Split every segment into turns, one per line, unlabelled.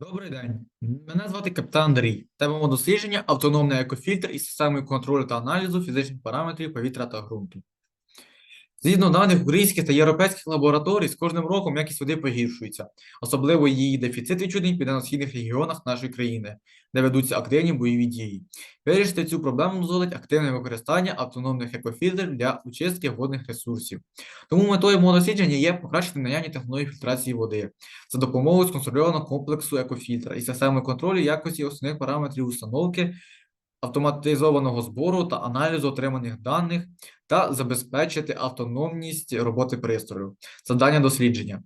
Добрий день. Мене звати капітан Андрій. Тема дослідження автономний екофільтр із системою контролю та аналізу фізичних параметрів повітря та ґрунту. Згідно даних українських та європейських лабораторій, з кожним роком якість води погіршується, особливо її дефіцит відчутний в південно-східних регіонах нашої країни, де ведуться активні бойові дії. Вирішити цю проблему дозволить активне використання автономних екофільтрів для очистки водних ресурсів. Тому метою мого дослідження є покращити наявні технології фільтрації води за допомогою сконструйованого комплексу екофільтра і системи контролю якості основних параметрів установки, автоматизованого збору та аналізу отриманих даних та забезпечити автономність роботи пристрою. Завдання дослідження.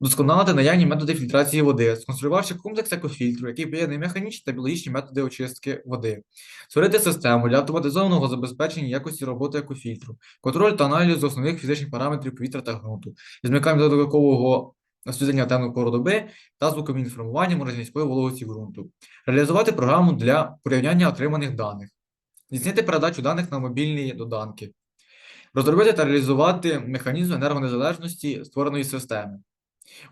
Удосконалити наявні методи фільтрації води, сконструювавши комплекс екофільтру, який поєднує механічні та біологічні методи очистки води, створити систему для автоматизованого забезпечення якості роботи екофільтру, контроль та аналіз основних фізичних параметрів повітря та ґрунту, із вмиканням додаткового освітлення в темну пору доби та звуковим інформуванням розміської вологості ґрунту, реалізувати програму для порівняння отриманих даних, здійснити передачу даних на мобільні доданки, розробити та реалізувати механізм енергонезалежності створеної системи.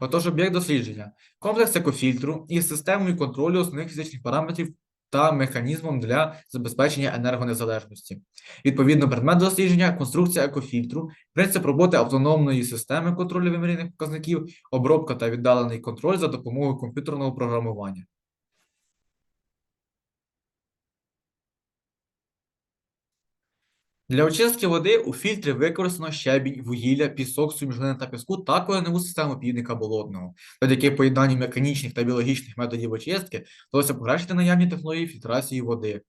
Отож, об'єкт дослідження. Комплекс екофільтру із системою контролю основних фізичних параметрів та механізмом для забезпечення енергонезалежності. Відповідно, предмет дослідження конструкція екофільтру, принцип роботи автономної системи контролю виміряних показників, обробка та віддалений контроль за допомогою комп'ютерного програмування. Для очистки води у фільтрі використано щебінь, вугілля, пісок, суміжнини та піску та кореневу систему півника болотного. Завдяки поєднанню механічних та біологічних методів очистки вдалося покращити наявні технології фільтрації води.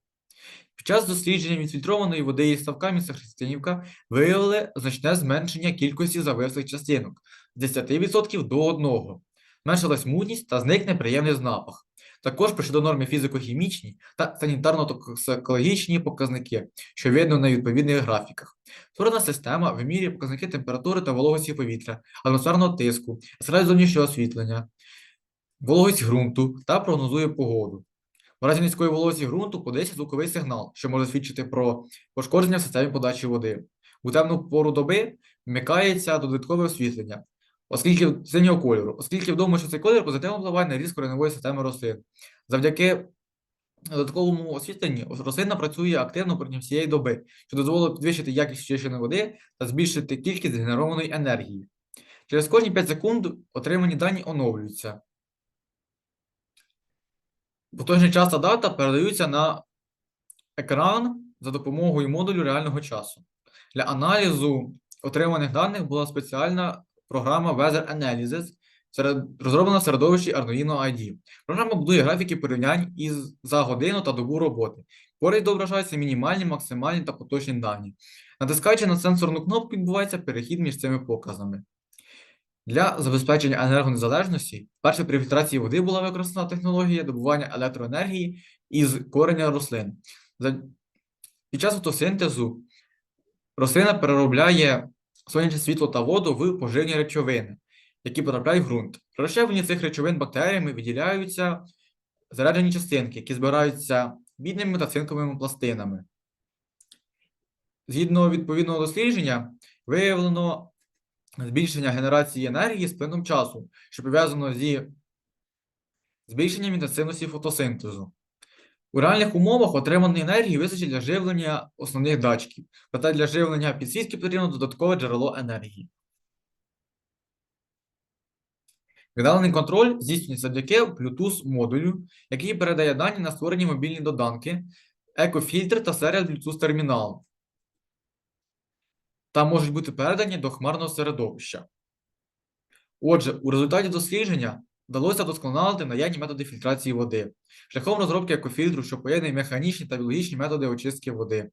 Під час дослідження відфільтрованої води із ставка міста Христинівка виявили значне зменшення кількості завислих частинок з 10% до 1. Зменшилась мутність та зник неприємний запах. Також прийшли до норми фізико-хімічні та санітарно-токсикологічні показники, що видно на відповідних графіках. Створена система вимірює показники температури та вологості повітря, атмосферного тиску, серед зовнішнього освітлення, вологість ґрунту та прогнозує погоду. В разі низької вологості ґрунту подається звуковий сигнал, що може свідчити про пошкодження в системі подачі води. У темну пору доби вмикається додаткове освітлення, оскільки синього кольору, оскільки відомо, що цей колір позитивно впливає на ріст кореневої системи рослин. Завдяки додатковому освітленні рослина працює активно протягом всієї доби, що дозволить підвищити якість очищеної води та збільшити кількість згенерованої енергії. Через кожні 5 секунд отримані дані оновлюються. Поточний час та дата передаються на екран за допомогою модулю реального часу. Для аналізу отриманих даних була спеціальна програма Weather Analysis, розроблена в середовищі Arduino ID. Програма будує графіки порівнянь із за годину та добу роботи. Поряд відображаються мінімальні, максимальні та поточні дані. Натискаючи на сенсорну кнопку, відбувається перехід між цими показами. Для забезпечення енергонезалежності вперше при фільтрації води була використана технологія добування електроенергії із кореня рослин. Під час фотосинтезу рослина переробляє сонячне світло та воду в поживні речовини, які потрапляють в ґрунт. При розщепленні цих речовин бактеріями виділяються заряджені частинки, які збираються бідними та цинковими пластинами. Згідно відповідного дослідження, виявлено збільшення генерації енергії з плином часу, що пов'язано зі збільшенням інтенсивності фотосинтезу. У реальних умовах отриманої енергії вистачить для живлення основних датчиків, проте для живлення підсвітки потрібно додаткове джерело енергії. Віддалений контроль здійснюється завдяки Bluetooth модулю, який передає дані на створені мобільні доданки, екофільтр та серія Bluetooth терміналу. Та можуть бути передані до хмарного середовища. Отже, у результаті дослідження вдалося вдосконалити наявні методи фільтрації води, шляхом розробки екофільтру, що поєднує механічні та біологічні методи очистки води.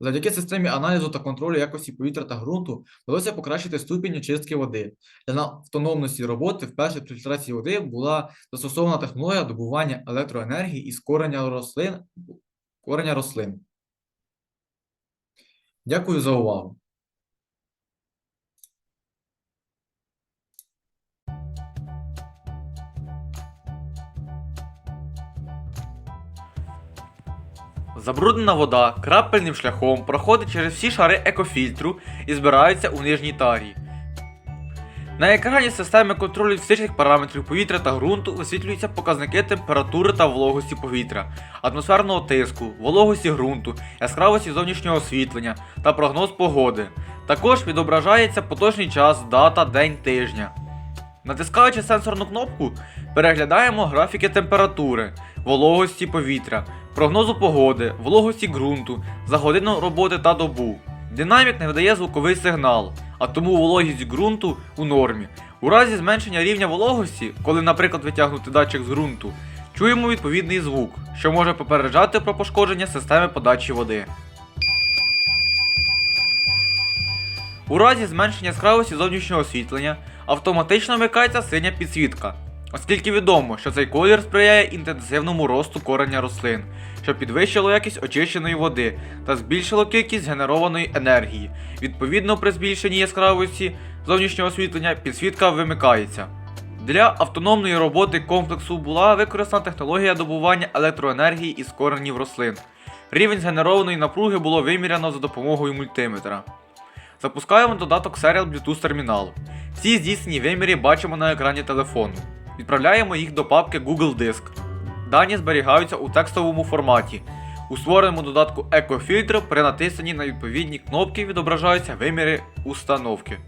Завдяки системі аналізу та контролю якості повітря та ґрунту вдалося покращити ступінь очистки води. Для автономності роботи вперше при фільтрації води була застосована технологія добування електроенергії із кореня рослин. Кореня рослин. Дякую за увагу.
Забруднена вода крапельним шляхом проходить через всі шари екофільтру і збирається у нижній тарі. На екрані системи контролю фізичних параметрів повітря та ґрунту висвітлюються показники температури та вологості повітря, атмосферного тиску, вологості ґрунту, яскравості зовнішнього освітлення та прогноз погоди. Також відображається поточний час, дата, день тижня. Натискаючи сенсорну кнопку, переглядаємо графіки температури, вологості повітря, прогнозу погоди, вологості ґрунту за годину роботи та добу. Динамік не видає звуковий сигнал, а тому вологість ґрунту у нормі. У разі зменшення рівня вологості, коли, наприклад, витягнути датчик з ґрунту, чуємо відповідний звук, що може попереджати про пошкодження системи подачі води. У разі зменшення яскравості зовнішнього освітлення автоматично вмикається синя підсвітка, оскільки відомо, що цей колір сприяє інтенсивному росту кореня рослин, що підвищило якість очищеної води та збільшило кількість генерованої енергії. Відповідно, при збільшенні яскравості зовнішнього освітлення підсвітка вимикається. Для автономної роботи комплексу була використана технологія добування електроенергії із коренів рослин. Рівень згенерованої напруги було виміряно за допомогою мультиметра. Запускаємо додаток Serial Bluetooth термінал. Ці здійснені виміри бачимо на екрані телефону. Відправляємо їх до папки Google Диск. Дані зберігаються у текстовому форматі. У створеному додатку екофільтр при натисненні на відповідні кнопки відображаються виміри установки.